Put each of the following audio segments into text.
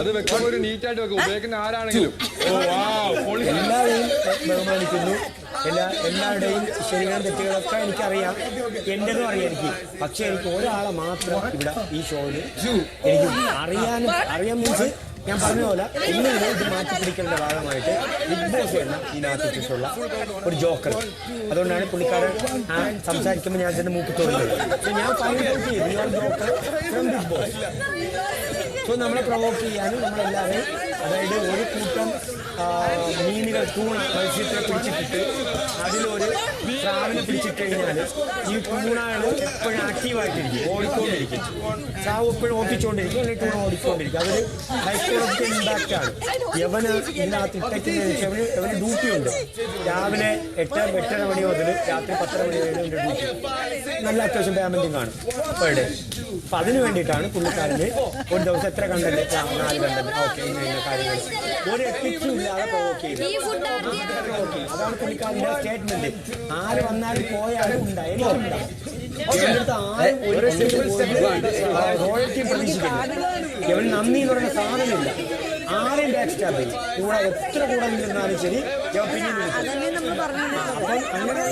അത് വെക്കുമ്പോ ഒരു നീറ്റ് ആയിട്ട് വെക്കും. ഉപയോഗിക്കുന്ന ആരാണെങ്കിലും. എല്ലാവരെയും ബഹുമാനിക്കുന്നു. എല്ലാ എല്ലാവരുടെയും ശരികളും തെറ്റുകളൊക്കെ എനിക്കറിയാം. എന്റെതും അറിയാം എനിക്ക് പക്ഷെ എനിക്ക് ഒരാളെ മാത്രം ഇവിടെ ഈ ഷോയിൽ എനിക്ക് അറിയാനും അറിയാൻ മീൻസ് ഞാൻ പറഞ്ഞ പോലെ ഇന്ന് ഇത് മാറ്റി പിടിക്കേണ്ട ഭാഗമായിട്ട് ബിഗ് ബോസ് എന്ന ഇതിനകത്തിട്ടുള്ള ഒരു ജോക്കർ. അതുകൊണ്ടാണ് പുള്ളിക്കാരൻ സംസാരിക്കുമ്പോൾ ഞാൻ ഇതിന്റെ മൂക്കി തോന്നുന്നത് ഞാൻ പറഞ്ഞു joker from Bigg Boss so നമ്മളെ പ്രൊവോക്ക് ചെയ്യാനും നമ്മളെല്ലാവരെയും അതായത് ഒരു കൂട്ടം മീനുകൾ തൂണ മത്സ്യത്തെ പിടിച്ചിട്ടിട്ട് അതിലൊരു സ്രാവിനെ പിടിച്ചിട്ട് കഴിഞ്ഞാൽ ഈ തൂണാണ് എപ്പോഴും ആക്റ്റീവായിട്ടിരിക്കും ഓടിക്കൊണ്ടിരിക്കും. സ്രാവ് എപ്പോഴും ഓടിച്ചുകൊണ്ടിരിക്കും അല്ലെങ്കിൽ തൂണ ഓടിക്കൊണ്ടിരിക്കും അതൊരു ഹൈക്കോളജിക്കൽ ഇമ്പാക്റ്റ് ആണ്. യവന് ഇതിനകത്ത് ഇട്ടയ്ക്കുന്നതിന് ശേഷം ഇവന് ഇവന് ഡ്യൂട്ടി ഉണ്ട്. രാവിലെ എട്ട് എട്ടര മണി മുതൽ രാത്രി പത്തര മണി വരെ ഡ്യൂട്ടി നല്ല അത്യാവശ്യം പേയ്മെന്റും കാണും പെർ ഡേ അപ്പം അതിന് വേണ്ടിയിട്ടാണ് പുള്ളിക്കാരന് ഒരു ദിവസം എത്ര കണ്ടല്ലേ? നാല് കണ്ടല്ലേ? ഓക്കെ ഇന്ന കാര്യങ്ങൾ ഒരു എത്തിച്ചും ഇല്ലാതെ പ്രൊവോക്ക് ചെയ്തു Okay, അതാണ് പുള്ളിക്കാരന്റെ സ്റ്റേറ്റ്മെന്റ് ആര് വന്നാലും പോയാലും ഉണ്ടായി ആരും റോയൽറ്റി പ്രതീക്ഷിക്കില്ല ഇവൻ നന്ദി എന്ന് പറയുന്ന സാധനമില്ല ആരെയും ബാക്ക് സ്റ്റാബ് ചെയ്യും കൂടെ എത്ര കൂടെ നിന്നിരുന്നാലും ശരി ഇവൻ പിന്നെ അപ്പം അങ്ങനെ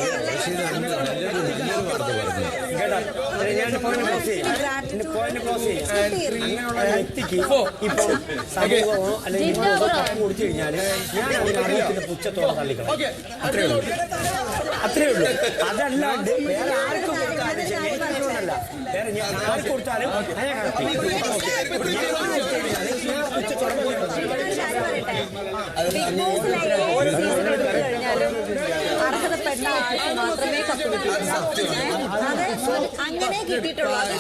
അങ്ങനെയുള്ള വ്യക്തിക്ക് ഇപ്പൊ സമൂഹമോ അല്ലെങ്കിൽ കപ്പ് കൊടുത്തു കഴിഞ്ഞാൽ ഞാൻ അതിന് അറിയത്തിന്റെ പുച്ഛത്തോടെ തള്ളിക്കണം അത്രേ ഉള്ളൂ. അത്രേ ഉള്ളൂ. അതല്ലാണ്ട് വേറെ ആർക്കും കൊടുത്താലും ശരി എനിക്കല്ല വേറെ ഞാൻ ആർക്ക് കൊടുത്താലും ഹാപ്പി പുച്ഛത്തോടെ അർഹതപ്പെട്ട ആൾക്ക് മാത്രമേ കപ്പ് കിട്ടിയിട്ടുള്ളൂ. അത് അങ്ങനെ കിട്ടിയിട്ടുള്ളൂ അത്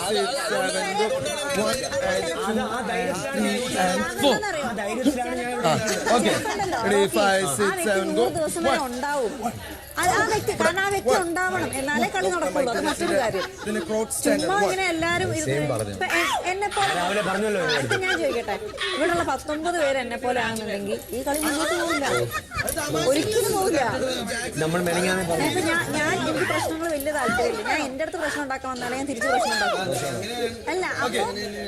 six, വ്യക്തി seven, നൂറ് go. ദിവസം വരെ ഉണ്ടാവും അത് ആ വ്യക്തി കാരണം ആ വ്യക്തി ഉണ്ടാവണം എന്നാലേ കളി നടക്കുള്ളൂ അത് മറ്റൊരു കാര്യം ചുമ്മാ ഇങ്ങനെ എല്ലാരും എന്നെ പോലെ രാവിലെ ഞാൻ ചോദിക്കട്ടെ ഇവിടെയുള്ള പത്തൊമ്പത് പേര് എന്നെ പോലെ ആണെന്നുണ്ടെങ്കിൽ ഈ കളി മുന്നോട്ട് പോകില്ല ഒരിക്കലും പോകില്ല ഇപ്പൊ ഞാൻ ഞാൻ എനിക്ക് പ്രശ്നങ്ങൾ വലിയ താല്പര്യമില്ല ഞാൻ എന്റെ അടുത്ത് പ്രശ്നം ഉണ്ടാക്കാൻ വന്നാലേ ഞാൻ തിരിച്ച് പ്രശ്നം ഉണ്ടാക്കും അല്ല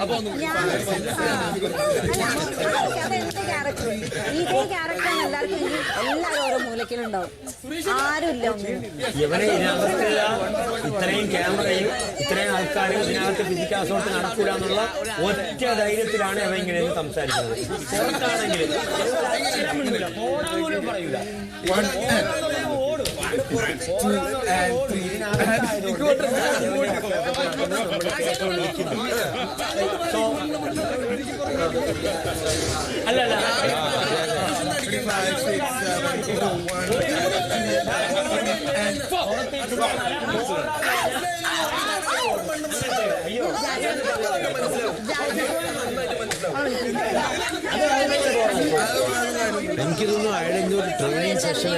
അപ്പൊ ഞാൻ അതൊക്കെ ക്യാരക്ടർ ഇതേ ക്യാരക്ടറാണ് എല്ലാവർക്കും എല്ലാവരും ഓരോ മൂലക്കിലുണ്ടാവും. ആരുമില്ല ഇവനെ ഇതിനകത്തുള്ള ഇത്രയും ക്യാമറയും ഇത്രയും ആൾക്കാരും ഇതിനകത്ത് ഫിസിക്കൽ അസോർട്ട് നടക്കൂല എന്നുള്ള ഒറ്റ ധൈര്യത്തിലാണ് അവൻ ഇങ്ങനെ സംസാരിക്കുന്നത്. പോലും പറയൂല. ഓടും. Three. അല്ല അല്ല എനിക്കിതൊന്നും അയാളെന്തോ ഒരു ട്രെയിനിങ് സെഷൻ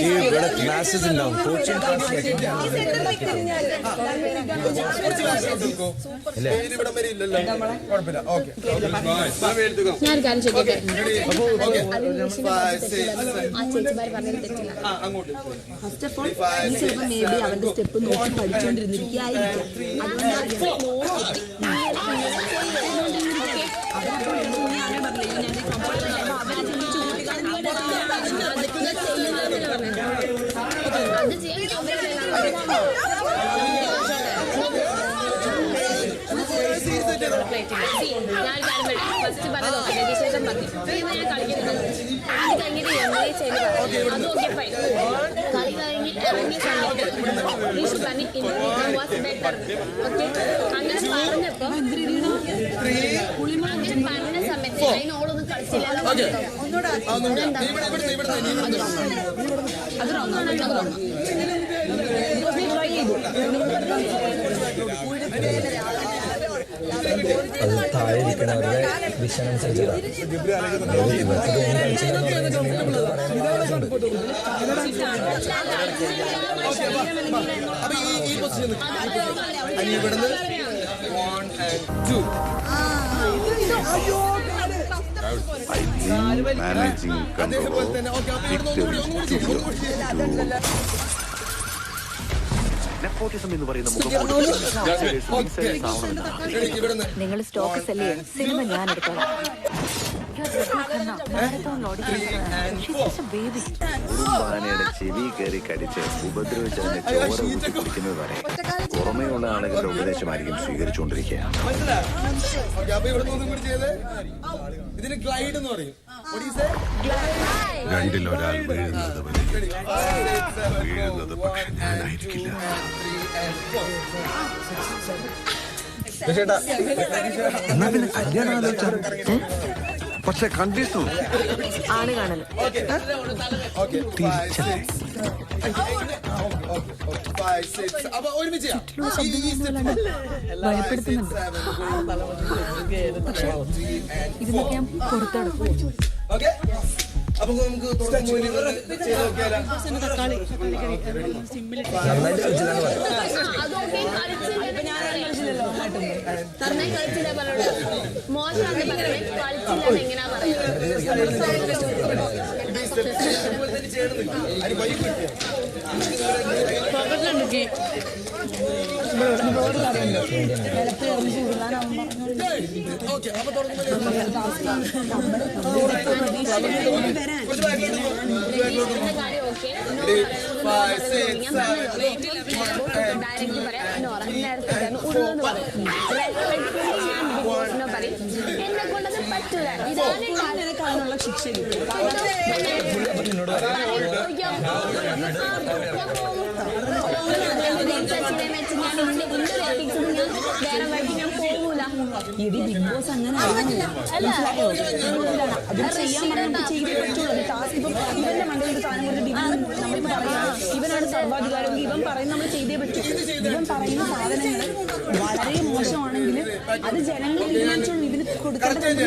ഈ ഇവിടെ ക്ലാസ്സസ് ഉണ്ടാവും. കോച്ചിങ് പേര് ഇവിടം വരെ ഇല്ലല്ലോ. കുഴപ്പമില്ല. ഓക്കെ ഞാനൊരു കാര്യം ചോദിക്കട്ടെ? ഫസ്റ്റ് ഓഫ് ഓൾ നീ ചിലപ്പോൾ മേ ബി അവന്റെ സ്റ്റെപ്പ് നോക്കി പഠിച്ചുകൊണ്ടിരുന്നിരിക്കുകയായിരിക്കും അത് ചെയ്യാൻ ഞാൻ ഫസ്റ്റ് പറഞ്ഞത് പറഞ്ഞു പിന്നെ ഞാൻ കളിക്കുന്നത് അത് കഴിഞ്ഞിട്ട് എംബി ചെയ്ത് അത് ഓക്കെ ഫൈൻ കളി കഴിഞ്ഞ് ഇറങ്ങിയ സമയത്ത് ഈഷ് planning in was better okay അങ്ങനെ പറഞ്ഞപ്പോ അങ്ങനെ പറഞ്ഞ സമയത്ത് അതിന് ഓളൊന്നും കളിച്ചില്ല. ഇവിടെ അത് റോങ് ആണ് അത് താഴെ ഇരിക്കണവരുടെ വിഷയമനുസരിച്ചിട്ടാണ് അതായത് ഇവർക്ക് തോന്നി കളിച്ചില്ലെന്ന് പറഞ്ഞിട്ടുണ്ടെങ്കിൽ നമുക്ക് പറയാൻ അപ്പൊ ഈ ഈ പൊസിഷൻ അനി ഇവിടുന്ന് വൺ ആൻഡ് ടു managing അതേപോലെ control, തന്നെ ഓക്കെ അപ്പൊ നെപ്പോട്ടിസം എന്ന് പറയുന്ന മുഖം നിങ്ങൾ സ്റ്റോക്ക് ചെയ്യണം സിനിമ ഞാൻ എടുത്തോളാം. ചെവി കയറി കടിച്ച് ഉപദ്രവിച്ചതിന്റെ ചോര ഊറ്റി കുടിക്കുന്നത് വരെ പുറമേയുള്ള ആളുകളുടെ ഉപദേശമായിരിക്കും സ്വീകരിച്ചുകൊണ്ടിരിക്കുക. ഇതിന് ഗ്ലൈഡ് എന്ന് പറയും. What you say? രണ്ടിൽ ഒരാൾ വീഴുന്നത് വീഴുന്നത് പക്ഷെ ഞാനായിരിക്കില്ല. എന്നാ പിന്നെ കല്യാണം ആലോചിച്ചാൽ പക്ഷെ കണ്ടീഷണൽ ആണ് കാണൽ. ഭയപ്പെടുത്തുന്നുണ്ട്. ഇതിനൊക്കെ ഞാൻ പുറത്തെടുക്കും Okay? അപ്പൊ നമുക്ക് തുടങ്ങുമ്പോൾ ഡയറക്റ്റ് പറയാം ഉള്ളെന്ന് പറയും Respectfully ഞാൻ ബിഗ് ബോസിനോട് പറയും എന്നെ ഇവനാണ് സർവാധികാരം ഇവൻ പറയുന്ന നമ്മൾ ചെയ്തേ പറ്റും ഇവൻ പറയുന്ന സാധനങ്ങൾ വളരെ മോശമാണെങ്കിൽ അത് ജനങ്ങൾ തീരുമാനിച്ചോളൂ ഇവന് കണ്ടന്റ്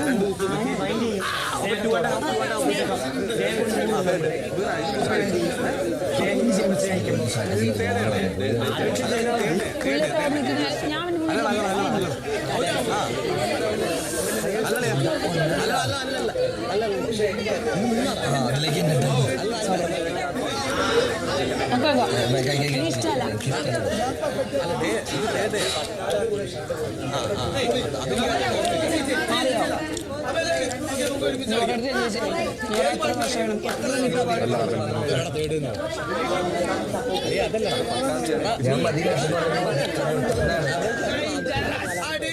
അതിലേക്ക് ഇഷ്ടമല്ല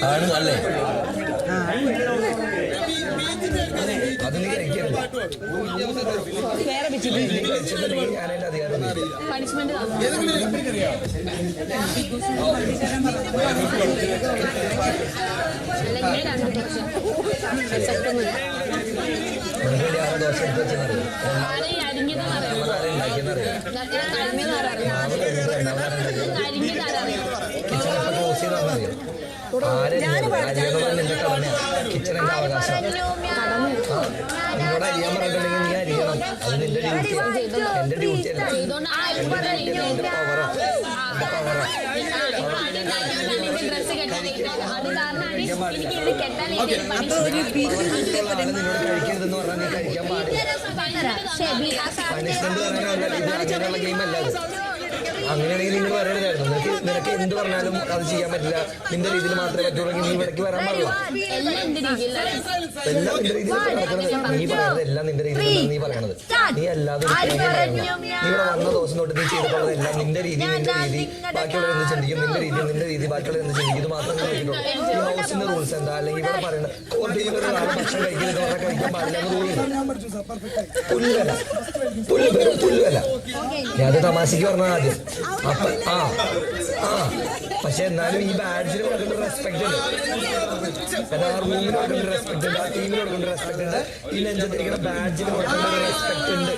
ആണ് അല്ലേ. പണിഷ്മെന്റ് അല്ലെങ്കിൽ രണ്ട് കുറച്ച് കിച്ചണിന്റെ അവകാശം നിന്നോട് അരിയാൻ പറഞ്ഞിട്ടുണ്ടെങ്കിൽ നീ അരിയണം അത് നിന്റെ ഡ്യൂട്ടിയാണ് എന്റെ ഡ്യൂട്ടി അല്ല ചെയ്തോണ്ട് കെട്ടാൻ നിന്നോട് കഴിക്കരുതെന്ന് പറഞ്ഞാൽ കഴിക്കാൻ പാടില്ല പണിഷ്മെന്റ് പറയാനല്ല ഇത് അങ്ങനെയുള്ള ഗെയിം അല്ല അങ്ങനെയാണെങ്കിൽ നിങ്ങൾ പറയണതായിരുന്നു. നിനക്ക് നിനക്ക് എന്ത് പറഞ്ഞാലും അത് ചെയ്യാൻ പറ്റില്ല. നിന്റെ രീതിയിൽ മാത്രമേ പറ്റുള്ളൂ നീ ഇവിടേക്ക് വരാൻ പാടില്ല. എല്ലാം നിന്റെ രീതിയിൽ നീ പറയുന്നത് എല്ലാം നിന്റെ രീതിയിലാണ് നീ പറയണത്. നീ അല്ലാതെ. നീ ഇവിടെ വന്ന ദിവസം തൊട്ട് നീ ചെയ്തിട്ടുള്ളത് എല്ലാം നിന്റെ രീതി നിന്റെ രീതി. ബാക്കിയുള്ളവർ എന്ത് ചിന്തിക്കും? നിന്റെ രീതി നിന്റെ രീതി. ബാക്കിയുള്ളവർ എന്ത് ചിന്തിക്കും? ഇത് മാത്രമേ നോക്കിയിട്ടുള്ളൂ. ഈ ഹൗസിന്റെ റൂൾസ് എന്താ? അല്ലെങ്കിൽ ഇവിടെ പറയുന്നത് കോടതിയിൽ ഒരു ആൾ ഭക്ഷണം കഴിക്കുന്നത് അവരെ കഴിക്കാൻ പാടില്ല എന്ന് റൂളുണ്ട് പുല്ലുവല. പുല്ല് വെറും പുല്ലുവല. ഞാൻ തമാശക്ക് പറഞ്ഞ ആദ്യം. ആ ആ പക്ഷെ എന്നാലും ഈ ബാഡ്ജിന് കൊടുക്കുന്ന റെസ്പെക്ട് ഉണ്ട്. എന്നാൽ ആ റൂമിന് കൊടുക്കുന്ന റെസ്പെക്ട് ഉണ്ട് ആ ടീമിന് കൊടുക്കുന്ന റെസ്പെക്ട് ഉണ്ട്. ഈ നെഞ്ചത്തിരിക്കുന്ന ബാഡ്ജിന് കൊടുക്കുന്ന റെസ്പെക്ട് ഉണ്ട്.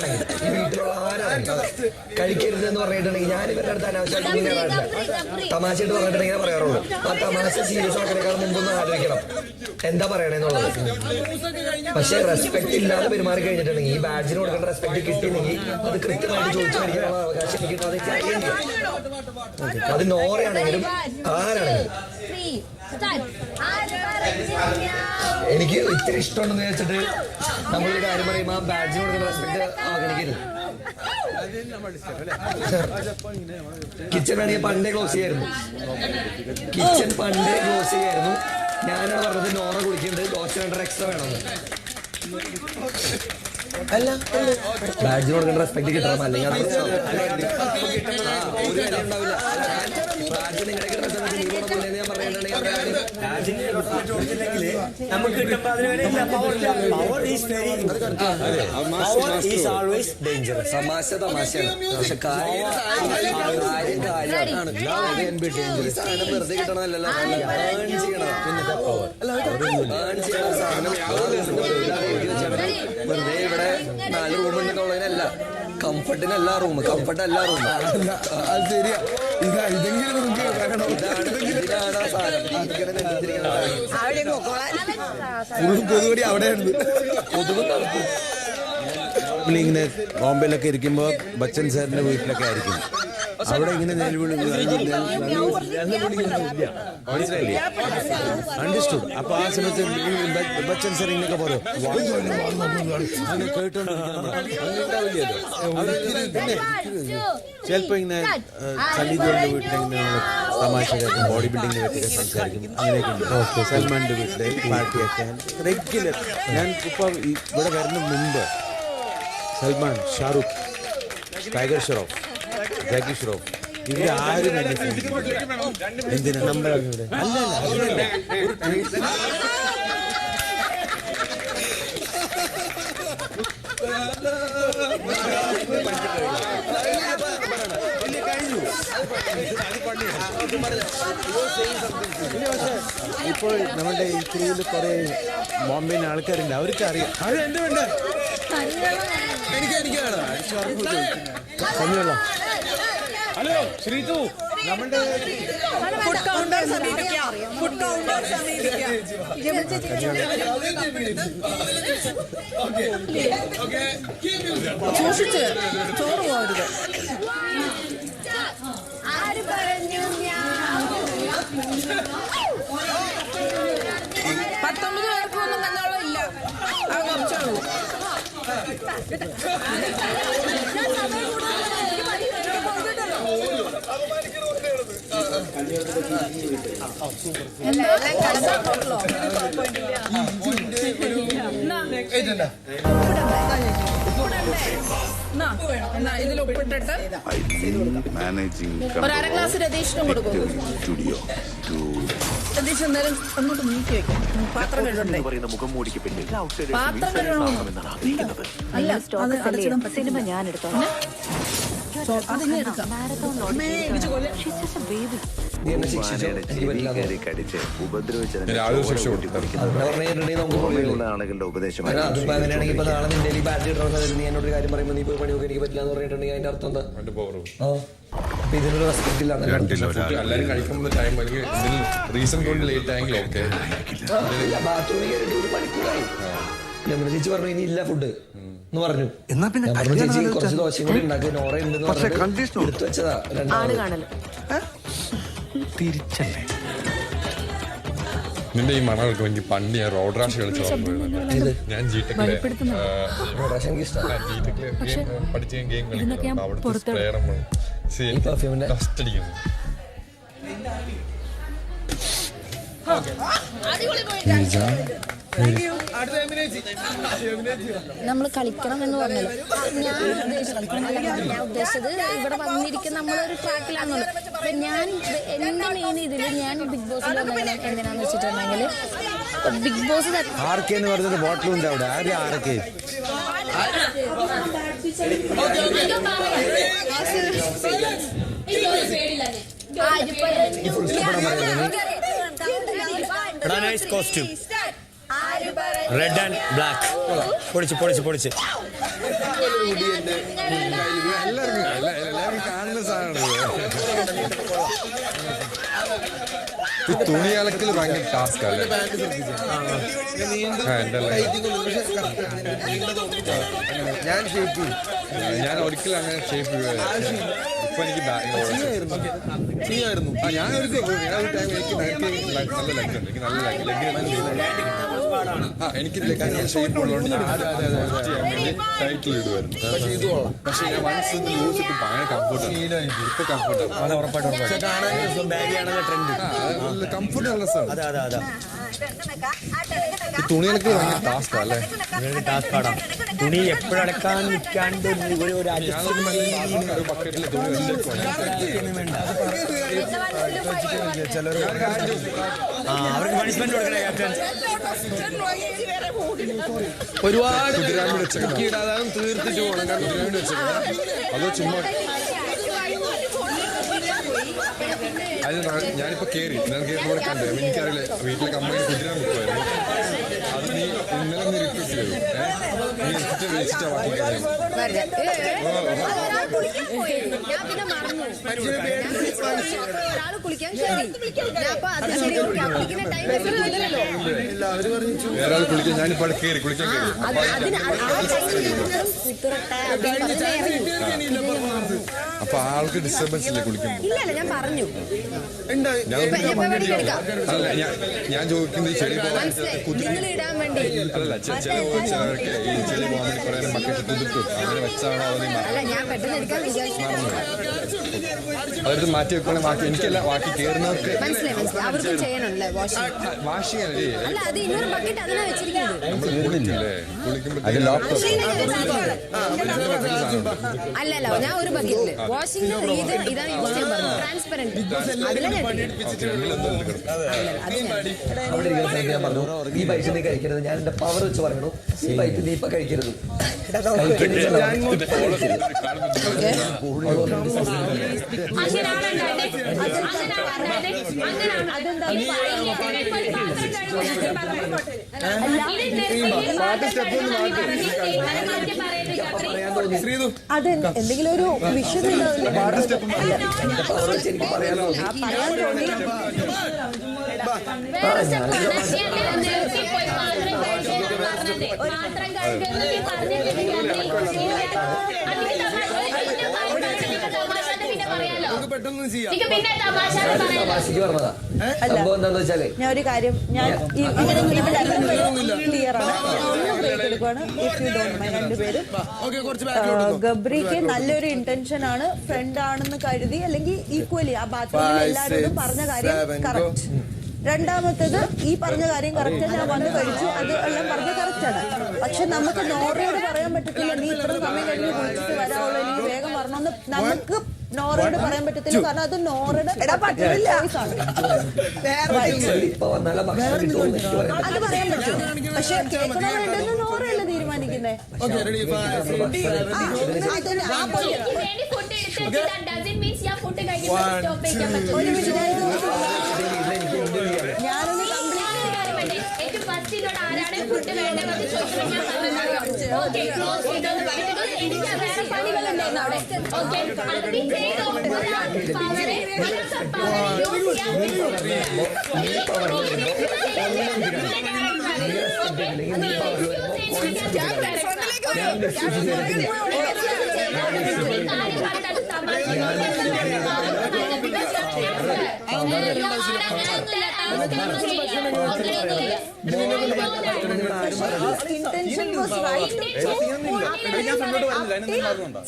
ആരാണെങ്കിലും ഈ വീട്ടിലുള്ള ആരാണെങ്കിലും കഴിക്കരുത് എന്ന് പറഞ്ഞിട്ടുണ്ടെങ്കിൽ ഞാൻ ഇവരുടെ അടുത്ത് അനാവശ്യമായിട്ട് ഇങ്ങനെ പറയാറില്ല. തമാശയായിട്ട് പറഞ്ഞിട്ടുണ്ടെങ്കിൽ പറയാറുള്ളൂ. ആ തമാശ സീരിയസ് ആക്കണേക്കാൾ മുമ്പൊന്ന് ആലോചിക്കണം. എന്താ പറയണെന്നുള്ളത്? പക്ഷെ റെസ്പെക്ട് ഇല്ലാതെ പെരുമാറി കഴിഞ്ഞിട്ടുണ്ടെങ്കിൽ ഈ ബാഡ്ജിന് കൊടുക്കേണ്ട റെസ്പെക്ട് കിട്ടിയില്ലെങ്കിൽ അത് കൃത്യമായിട്ട് ചോദിച്ചു മേടിക്കാനുള്ള അവകാശം എനിക്ക് അത്. അത് നോറയാണെങ്കിലും ആരാണെങ്കിലും. എനിക്ക് ഇത്തിരി ഇഷ്ടമുണ്ടെന്ന് വെച്ചിട്ട് നമ്മളൊരു കാര്യം പറയുമ്പോൾ ആ ബാഡ്ജിന് കൊടുക്കുന്ന കിച്ചൺ ആണെങ്കിൽ പണ്ടേ ക്ലോസ് ചെയ്യായിരുന്നു. കിച്ചൺ പണ്ടേ ക്ലോസ് ചെയ്യായിരുന്നു. ഞാനാണ് പറഞ്ഞത് നോറ കുളിക്കുന്നുണ്ട് ദോശ രണ്ടര എക്സ്ട്രാ വേണമെന്ന്. അല്ല നമുക്ക് പവർ ഈസ് തമാശയാണ് വെറുതെ ഇവിടെ നാല് റൂം ഉണ്ടെന്നുള്ളതിനല്ല കംഫർട്ടിനല്ല റൂം കംഫർട്ട് അല്ല റൂം ശരിയാ ഇതാ നമുക്ക് നമ്മളിങ്ങനെ ബോംബെയിലൊക്കെ ഇരിക്കുമ്പോൾ ബച്ചൻ സാറിന്റെ വീട്ടിലൊക്കെ ആയിരിക്കും. അവിടെ ഇങ്ങനെ മനസ്സിലായില്ലേ അണ്ടർസ്റ്റുഡ് അപ്പൊ ആ സമയത്ത് ബച്ചൻ സാർ ഇങ്ങനെയൊക്കെ പറയും അങ്ങനെ ചിലപ്പോ ഇങ്ങനെ സലീദുകളുടെ വീട്ടിലിങ്ങനെ തമാശ ബോഡി ബിൽഡിങ്ങിനെ പറ്റിയൊക്കെ സംസാരിക്കും അങ്ങനെയൊക്കെ സൽമാന്റെ വീട്ടിലെ പാർട്ടിയൊക്കെ റെഗുലർ ഞാൻ ഇപ്പൊ ഇവിടെ വരുന്ന മുമ്പ് സൽമാൻ ഷാറുഖ് ടൈഗർ ഷെറോഫ് ജാക്കി ഷ്രോഫ് ഇവർ ആരും എന്നെ എന്തിനാ നമ്പർ അല്ല അല്ല അങ്ങനെയല്ല ഒരു ഇപ്പോൾ നമ്മുടെ ഈ സ്ത്രീയിൽ കുറെ ബോംബെയിൽ ആൾക്കാരുണ്ട്. അവർക്ക് അറിയാം അത് വേണ്ട എനിക്ക് എനിക്ക് വേണം ഹലോ ശ്രീതു. നമ്മുടെ ഫുഡ് കൗണ്ടർ സമീപിക്കാം. ഫുഡ് കൗണ്ടർ സമീപിക്കാം. സൂക്ഷിച്ച് ചോറ് പോകരുത്. ആര് പറഞ്ഞു ഞാൻ? പത്തൊമ്പത് പേർക്കൊന്നും ഒന്നും കന്നോളം ഇല്ല. ആ കുറച്ചേ ഞാൻ സമയം ഉപ്പിട്ടിട്ട് മാനേജിംഗ് ഒരു അര ഗ്ലാസ് രതീഷിനും കൊടുക്കും സ്റ്റുഡിയോ രതീഷ് എന്തായാലും അങ്ങോട്ട് നീക്കി വെക്കാം പാത്രം കഴുകണ്ടേ പറയുന്ന മുഖം മൂടിക്ക് പിന്നിൽ പാത്രം കഴുകണോ അല്ല അത് അടച്ചിടാൻ സിനിമ ഞാൻ എടുത്തോളാം ഇതിനൊരു റെസ്പെക്ട് ഇല്ല. എല്ലാരും കഴിക്കുമ്പോൾ ടൈം റീസൺ കൊണ്ട് ലേറ്റ് ആയെങ്കിൽ ഓക്കെ ബാത്റൂമിൽ ഒരു മണിക്കൂറായി. യമുന ചേച്ചി പറഞ്ഞു ഇനി ഇല്ല ഫുഡ് എന്ന് പറഞ്ഞു. എന്നാ പിന്നെ ഞാൻ പറഞ്ഞു ചേച്ചി കുറച്ച്? ദോശയും കൂടി ഉണ്ടാക്കി നോറ ഉണ്ടെന്ന് പക്ഷേ പറഞ്ഞിട്ട് condition എടുത്തു വെച്ചതാ ആൾ രണ്ടാമത് കാണൽ. തിരിച്ചല്ലേ? നിന്റെ ഈ മണം എനിക്ക് പണ്ട് ഞാൻ റോഡ് റാഷ് കളിച്ചു ഞാൻ ജി ടെക്കിലെ പ്രാവശ്യം എനിക്ക് ഇഷ്ടമാണ് ജി ടെക്കിലെ ഗെയിം പഠിച്ച ഈ പെർഫ്യൂമിന്റെ നമ്മൾ കളിക്കണം എന്ന് പറഞ്ഞല്ലോ. ഞാൻ എന്നല്ല ഞാൻ ഉദ്ദേശിച്ചത് ഇവിടെ വന്നിരിക്കുന്ന നമ്മളൊരു ട്രാക്കിലാണെന്നുള്ളത്. അപ്പൊ ഞാൻ എന്റെ മെയിൻ ഇതിൽ ഞാൻ ബിഗ് ബോസിൽ വന്നത് എന്തിനാന്ന് വെച്ചിട്ടുണ്ടെങ്കിൽ ബിഗ് ബോസ് ആർക്കെ എന്ന് പറഞ്ഞത് ബോട്ടിലുണ്ട് അവിടെ? ആര് ആരൊക്കെ? Nice costume red and black പൊളിച്ച് പൊളിച്ച് പൊളിച്ച് തുണി അലക്കൽ ഭയങ്കര ടാസ്ക്. ഞാൻ ഷേപ്പ് ഞാൻ ഒരിക്കലും അങ്ങനെ ഷേപ്പ് ഇപ്പൊ എനിക്ക് ഞാൻ ഒരു ഞാൻ ഒരു ടൈം എനിക്ക് നല്ല എനിക്ക് നല്ല ലെഗ് ലെഗ് ആ എനിക്ക് ഷേപ്പ് ഉള്ളതുകൊണ്ട് ഞാൻ ടൈറ്റിൽ ഇടുവായിരുന്നു പക്ഷെ ഞാൻ ഭയങ്കര കംഫർട്ടാണ് ഇപ്പൊ കംഫർട്ടാണ് കംഫർട്ട് നല്ല സാധനം അതെ അതെ അതെ ഈ തുണികൾക്ക് ഭയങ്കര ടാസ്ക് അല്ലേ ടാസ്ക് ആടാം തുണി എപ്പോഴും അടക്കാൻ നിൽക്കാണ്ട് ഒരു ഒരു ആ അവർക്ക് പണിഷ്മെന്റ് കൊടുക്കണേ ക്യാപ്റ്റൻ ഒരുപാട് തീർത്തിട്ട് പോകണം കാരണം അതോ ചുമ്മാ അത് ഞാൻ- ഞാനിപ്പോ കേറി. ഞാൻ കേറി കണ്ടു. അപ്പൊ എനിക്കറിയില്ല. വീട്ടിലെ കമ്പനി കുതിരാൻ നിൽക്കുമായിരുന്നു അത് നീ ഇന്നലെ നീ റിക്വസ്റ്റ് ചെയ്തു. നീ റിക്വസ്റ്റ് വെച്ചിട്ടാ ബാക്കി കാര്യം ഞാൻ പിന്നെ മറന്നു. ഒരാൾ കുളിക്കാൻ കയറി ഞാൻ അപ്പൊ അത് ശരി ഓക്കെ. കുളിക്കുന്ന ടൈം ഇല്ല അവർ പറഞ്ഞു ഞാൻ അപ്പൊ ആൾക്ക് ഡിസ്റ്റർബൻസ് ഇല്ല കുളിക്കുമ്പോൾ ഇല്ലല്ല ഞാൻ പറഞ്ഞു. ഞാൻ ഞാൻ ഞാൻ ചോദിക്കുന്നത് നിങ്ങൾ ഇടാൻ വേണ്ടി. അല്ല ഞാൻ പെട്ടെന്ന് മാറ്റി വെക്കണേ ബാക്കി എനിക്കല്ല ബാക്കി കയറുന്നവർക്ക് മനസ്സിലായി അല്ലേ അല്ല അത് ഇന്നൊരു ബക്കറ്റ് അതിനാ വെച്ചിരിക്കുന്നത്. നമ്മൾ കുളിക്കില്ലേ കുളിക്കുമ്പോൾ അല്ല അല്ല ഞാൻ ഒരു ബക്കറ്റിൽ വാഷിംഗ് ഇത് ഇതാണ് യൂസ് ചെയ്യാൻ പറഞ്ഞത്. ട്രാൻസ്പെറന്റ് അതിലെ ഞാൻ അത് ഞാൻ അവിടെ ഇരിക്കുന്ന സമയത്ത് ഞാൻ പറഞ്ഞു ഈ ബൈറ്റ് നീ കഴിക്കരുത്. ഞാൻ എന്റെ പവർ വെച്ച് പറയണു. ഈ ബൈറ്റ് നീ ഇപ്പൊ കഴിക്കരുത്. കഴിക്കരുത്. അതെന്താ? അത് എന്തെങ്കിലും ഒരു വിഷയം എന്റെ പവർ വെച്ച് എനിക്ക് പറയാനോ പറയാൻ തോന്നി നമുക്ക് പെട്ടെന്ന് ചെയ്യാം. പിന്നെ തമാശ തമാശക്ക് പറഞ്ഞതാ. സംഭവം എന്താന്ന് വെച്ചാലേ ഞാൻ ഒരു കാര്യം ഞാൻ ഈ- ഇങ്ങനെ ക്ലിയർ ആണ്. ഒന്ന് ബ്രേക്ക് എടുക്കുവാണ്. ഇഫ് യു ഡോണ്ട് മൈൻഡ് രണ്ടുപേരും. ഓക്കെ കുറച്ച് ആ, ഗബ്രിക്ക് നല്ലൊരു ഇന്റൻഷൻ ആണ് ഫ്രണ്ട് ആണെന്ന് കരുതി അല്ലെങ്കിൽ ഈക്വലി ആ ബാത്റൂമിൽ Five, എല്ലാവരോടും six, പറഞ്ഞ കാര്യം seven, കറക്റ്റ് രണ്ടാമത്തത് ഈ പറഞ്ഞ കാര്യം കറക്റ്റ് ഞാൻ വന്ന് കഴിച്ചു. അത് എല്ലാം പറഞ്ഞ കറക്റ്റ് ആണ്. പക്ഷെ നമുക്ക് നോറയോട് പറയാൻ പറ്റത്തില്ല. നീ ഇത്ര സമയം കഴിഞ്ഞ് വിളിച്ചിട്ട് വരാവുള്ളൂ. എനിക്ക് വേഗം വരണമെന്ന് നമുക്ക് നോറയോട് പറയാൻ പറ്റത്തില്ല കാരണം അത് നോറയുടെ അത് പറയാൻ പറ്റും പക്ഷെ കേൾക്കണോ വേണ്ടെന്ന് നോറയല്ലേ തീരുമാനിക്കുന്നേ ഒരു റെഡി അതിന് ആ point. വേണ്ടി ഫുഡ് എടുത്ത് ഡസൻ മീൻസ് ഞാൻ ഫുഡ് കഴിക്കുമ്പോൾ സ്റ്റോപ്പ് ചെയ്യാൻ പറ്റും ഒരു മിനിറ്റ് ഞാൻ ഇത് ഞാനൊന്ന് ഏറ്റവും ഫസ്റ്റ് ഇതിനോട് ആരാണ് ഫുഡ് വേണ്ടത് ഞാൻ എനിക്ക് വേറെ പണികളുണ്ടായിരുന്നു അവിടെ. ഓക്കെ അത് നീ ചെയ്തോ ഞാൻ ഫ്രണ്ടോട്ട് വരുന്നില്ല അതിനെന്തെങ്കിലും പറഞ്ഞോണ്ടോ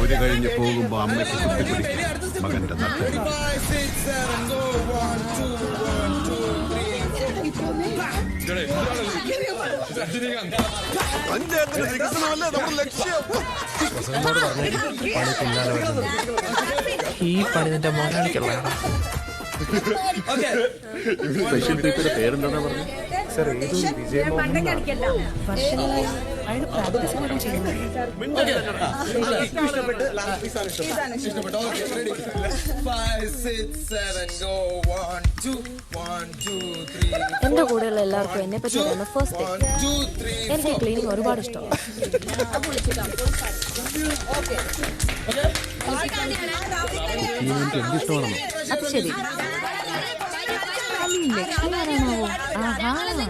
ഒരു കഴിഞ്ഞ് പോകുമ്പോ അമ്മയ്ക്ക് കുത്തിപ്പിടിക്കും. മകന്റെ നട്ടൽ വികസനമല്ലേ? നമ്മുടെ seven, go. പറഞ്ഞു പണി പിന്നാലെ വരുന്നത് ഈ പണി നിന്റെ മോനാളിക്കുള്ളതാണ് പേരെന്താ പറഞ്ഞു സാർ last വിജയമോ ആണ് ഇഷ്ടപ്പെട്ടത്. ഇഷ്ടപ്പെട്ടു. Okay, ready? Five, six, seven, go. One, two, one, two, three, എന്റെ കൂടെയുള്ള എല്ലാവർക്കും എന്നെ പറ്റി അറിയുന്ന ഫസ്റ്റ് എനിക്ക് ക്ലീനിങ് ഒരുപാട് ഇഷ്ടമാണ് അത് ശരി two.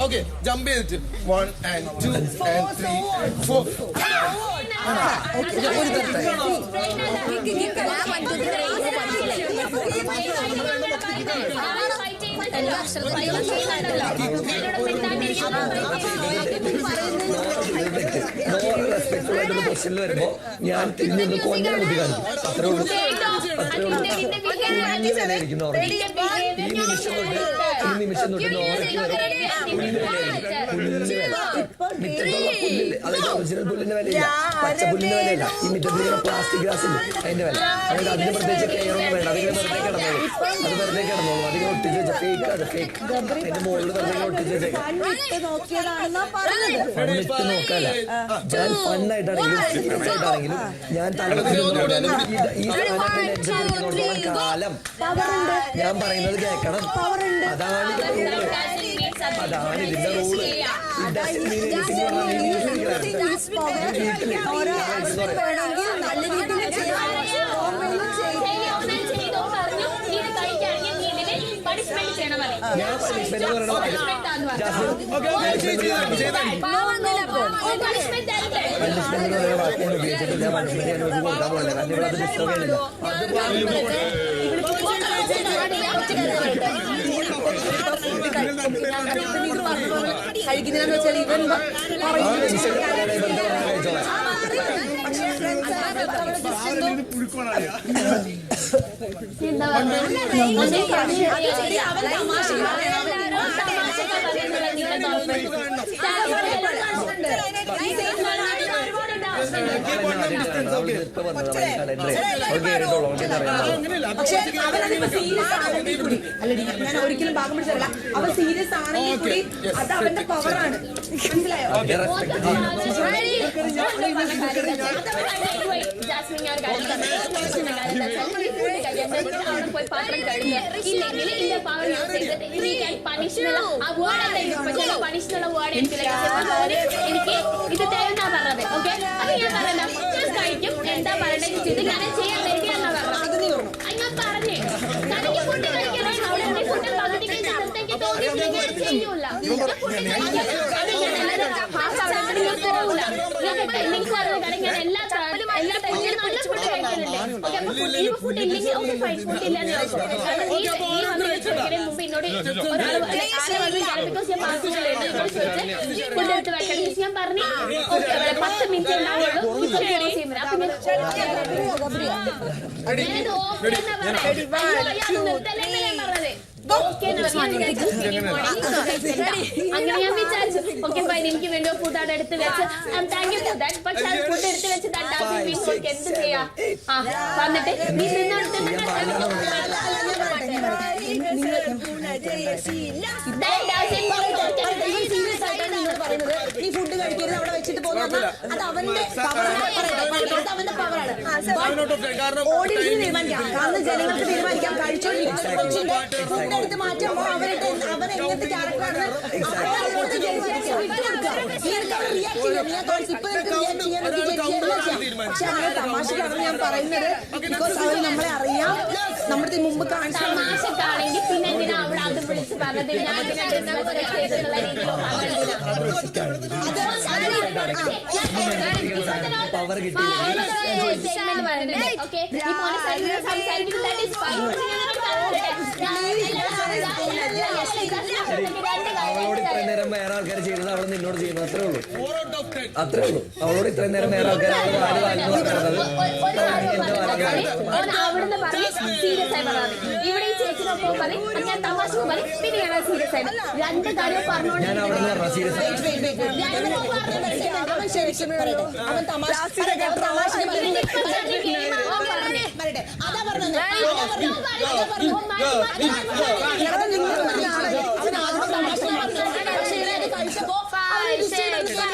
Okay, jump ചെയ്തിട്ട് and two and three and four. More respectful ആയിട്ടുള്ള ബസ്സിൽ വരുമ്പോ ഞാൻ തിരിഞ്ഞൊന്ന് കൊഞ്ഞാൻ ബുദ്ധി കാണിക്കും അത്രേ ഉള്ളൂ. അത്രേ ഈ നിമിഷം തൊട്ട് ഈ നിമിഷം തൊട്ട് നോറയ്ക്ക് വരെ കുഞ്ഞു വിലയായിരിക്കും കുഞ്ഞു വില മിറ്റത്തുള്ള പുല്ലിൽ അതായത് ഒറിജിനൽ പുല്ലിന്റെ വിലയില്ല. പച്ച പുല്ലിന്റെ വിലയില്ല. ഈ മിറ്റത്തിരിക്കുന്ന പ്ലാസ്റ്റിക് ഗ്ലാസ് ഇല്ല അതിന്റെ വില. അതായത് അതിന് പ്രത്യേകിച്ച് കെയർ ഒന്നും വേണ്ട. അതിങ്ങനെ വെറുതെ കിടന്നോളൂ. അത് വെറുതെ കിടന്നോളൂ. അതിങ്ങനെ ഒട്ടിച്ച് വെച്ച ഫേക്ക് അത് ഫേക്ക് അതിന്റെ മുകളിൽ വെറുതെ ഒട്ടിച്ച് വെച്ചേക്കാം. നോക്കല്ല. ഞാൻ ആയിട്ടാണെങ്കിലും ഞാൻ ഈ സ്ഥാനത്ത് കാലം ഞാൻ പറയുന്നത് കേൾക്കണം. അതാണ് ഇതിന്റെ റൂൾ അതാണ് ഇതിന്റെ റൂൾ ഓരോ ആവശ്യം വേണമെങ്കിൽ നല്ല രീതിയിൽ ചെയ്യാം ഓർമ്മയിലും ചെയ്യും പണിഷ്മെന്റ് ചെയ്യണം ഞാൻ പണിഷ്മെന്റ് പണിഷ്മെന്റ് എന്ന് പറയുന്ന വാക്കുകൊണ്ട് ഉപയോഗിച്ചിട്ട് ഞാൻ പണിഷ്മെന്റ് ഞാൻ ഒരു കൊടുക്കാൻ പോകില്ല കാരണം ഇവിടെ അത് ഡിസ്റ്റർബ് ചെയ്യുന്നില്ല കഴിക്കുന്നതെന്ന് വെച്ചാൽ ഇവൻ ആ ഞാൻ ഒരിക്കലും ഭാഗം പിടിച്ചതല്ല. അവൻ സീരിയസ് ആണെങ്കിൽ കൂടി അത് അവന്റെ പവറാണ് മനസ്സിലായോ? ഓക്കെ റെസ്പെക്ട് ചെയ്യും ഇല്ലെങ്കിൽ ഇതിന്റെ പവർ യൂസ് ചെയ്തിട്ട് പണിഷ്നുള്ള വേർഡ് എനിക്ക് എനിക്ക് ഇത് തരുന്നാ പറഞ്ഞത്. ഓക്കെ ഞാൻ പറഞ്ഞ ഞാൻ കഴിക്കും. എന്താ പറയണ്ടെന്ന് വെച്ചിട്ട് ഞാൻ ചെയ്യാൻ വേണ്ടിയാണെന്നാ പറഞ്ഞത് അത് ഞാൻ പറഞ്ഞു. തനിക്ക് ഫുഡ് കഴിക്കണം? അവിടെ ഫുഡ് പകുതിക്ക് നേരത്തേക്ക് തോന്നിയിട്ടില്ല ഞാൻ ചെയ്യൂല. ഫുഡ് ഞാൻ പറഞ്ഞു പത്ത് മിനിറ്റ് ഉണ്ടാവുള്ളൂ അങ്ങനെ ഞാൻ വിചാരിച്ചു ഓക്കെ ഫൈൻ എനിക്ക് വേണ്ടി ഫുഡ് അവിടെ എടുത്ത് വെച്ച് താങ്ക് യു പക്ഷെ ആ ഫുഡ് എടുത്ത് വെച്ച് ഓക്കെ എന്ത് ചെയ്യാ ആ വന്നിട്ട് നീ നിന്നടുത്ത് സീരിയസ് ആയിട്ടാണ് നിങ്ങൾ പറയുന്നത് നീ ഫുഡ് കഴിക്കരുത് അവിടെ അത് അവന്റെ പവറാണ് അത് അവന്റെ പവറാണ് ഓഡിയൻസിന് തീരുമാനിക്കാം കാരണം ജനങ്ങൾക്ക് തീരുമാനിക്കാം കഴിച്ചോണ്ടിരിക്കുന്ന കൊച്ചിന്റെ ഫുഡ് എടുത്ത് മാറ്റുമ്പോൾ അവരുടെ അവൻ എങ്ങനത്തെ ക്യാരക്ടറാണ് റിയാക്ട് ചെയ്യാം നീ കാണിച്ചു ഇപ്പൊ നിനക്ക് റിയാക്ട് ചെയ്യാൻ എനിക്ക് ചെയ്യാം പക്ഷെ അങ്ങനെ തമാശക്കാണ് ഞാൻ പറയുന്നത് ബിക്കോസ് അവർ നമ്മളെ അറിയാം നമ്മുടെ മുമ്പ് കാണിച്ചു തമാശക്കാണെങ്കിൽ പിന്നെ ഞാൻ അവളോട് ഇത്രയും നേരം വേറെ ആൾക്കാർ ചെയ്യുന്നത് അവൾ നിന്നോട് ചെയ്യുന്നത് അത്രേ ഉള്ളൂ അത്രേ ഉള്ളൂ അവളോട് ഇത്രയും നേരം വേറെ ആൾക്കാർ വാൽ പറഞ്ഞത് ഇവിടെ ഈ ചേച്ചിനൊപ്പം പറയും ഞാൻ തമാശ പറയും. പിന്നെ ഞാൻ സീരിയസ് ആയിട്ട് രണ്ട് കാര്യം പറഞ്ഞോണ്ട് അവൻ ശരിക്കും. അവൻ തമാശ തമാശ. അതാ പറഞ്ഞത്. അവൻ ആദ്യം തമാശ പറഞ്ഞു. പക്ഷേ ഇവരത് കഴിച്ചപ്പോ അവൻ ഡിസ്റ്റേബിൾ അതെ ആണ് അതുകൊണ്ട് ആണ് അത് അവന്റെ ഗെയിം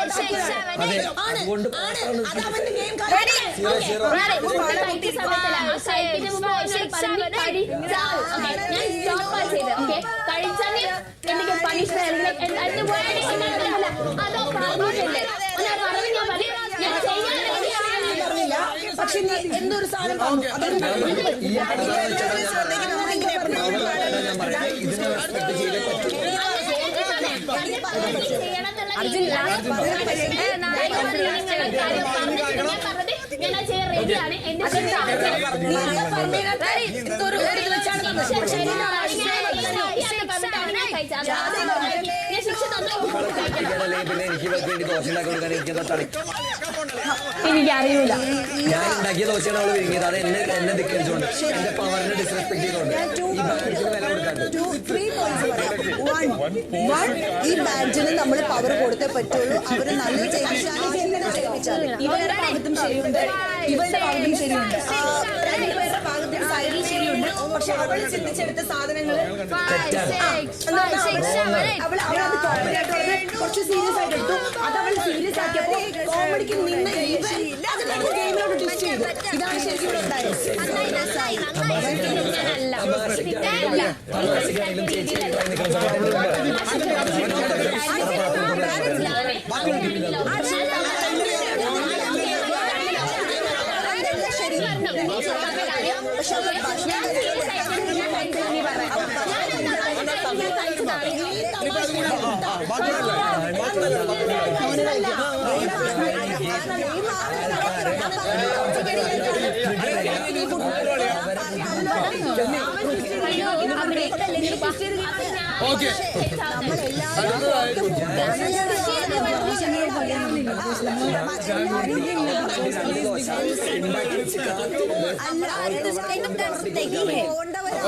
എനിക്ക് പണിഷ്മെന്റ് എന്റെ വേർഡ് അതോ പറഞ്ഞിട്ടില്ലേ ഞാൻ പറഞ്ഞു ഞാൻ പറയും ഞാൻ ചെയ്യാൻ പറഞ്ഞില്ല പക്ഷെ എന്തൊരു സാധനം പറഞ്ഞു അതൊരു തളി എനിക്കറിയൂല. ഞാൻ ഉണ്ടാക്കിയ ദോശയാണ് അവൾ വിരിങ്ങിയത് അത് എന്നെ എന്നെ ധിക്കരിച്ചുകൊണ്ട് എന്റെ പവറിനെ ഡിസ്റെസ്പെക്ട് ചെയ്തുകൊണ്ട് ഈ വില കൊടുക്കാണ്ട് ടു ത്രീ പോയിന്റ്സ് പറയാം വൺ ഈ ബാഡ്ജിന് നമ്മൾ പവർ കൊടുത്തേ പറ്റുള്ളൂ. അവർ നല്ല എങ്ങനെ ചെയ്യിച്ചാലും ഇവരുടെ ഭാഗത്തും ശരിയുണ്ട്. ഇവരുടെ ഭാഗത്തും ശരിയുണ്ട്. രണ്ടുപേരുടെ ഭാഗത്തും സൈഡിൽ പക്ഷെ അവൾ ചിന്തിച്ചെടുത്ത സാധനങ്ങൾ അവൾ അവളത് കോമഡി ആയിട്ട് കുറച്ച് സീരിയസ് ആയിട്ട് എടുത്തു അത് അവൾ സീരിയസ് ആക്കിയപ്പോ കോമഡിക്ക് നിന്ന് അതിനകത്ത് ഗെയിമിനോട് ഡിസ്റ്റ് ചെയ്തു ഇതാണ് ശരിക്കും ഉണ്ടായത് തമാശക്കാണെങ്കിലും ചേച്ചി വീട്ടിൽ നിൽക്കുന്ന സമയത്ത് ഓക്കെ.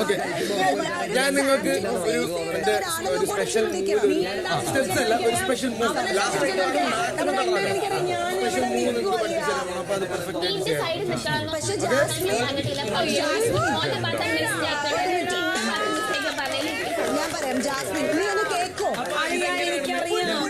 ഓക്കെ. ഞാൻ നിങ്ങൾക്ക് ഒരു എന്റെ ഒരു സ്പെഷ്യൽ സ്റ്റെപ്സ് അല്ല ഒരു special move last special move നിങ്ങൾക്ക് പഠിപ്പിച്ചു ആയിട്ട് ചെയ്യാം ഞാൻ പറയാം ജാസ്മിൻ നീ ഒന്ന് കേക്കോ? എനിക്കറിയാം.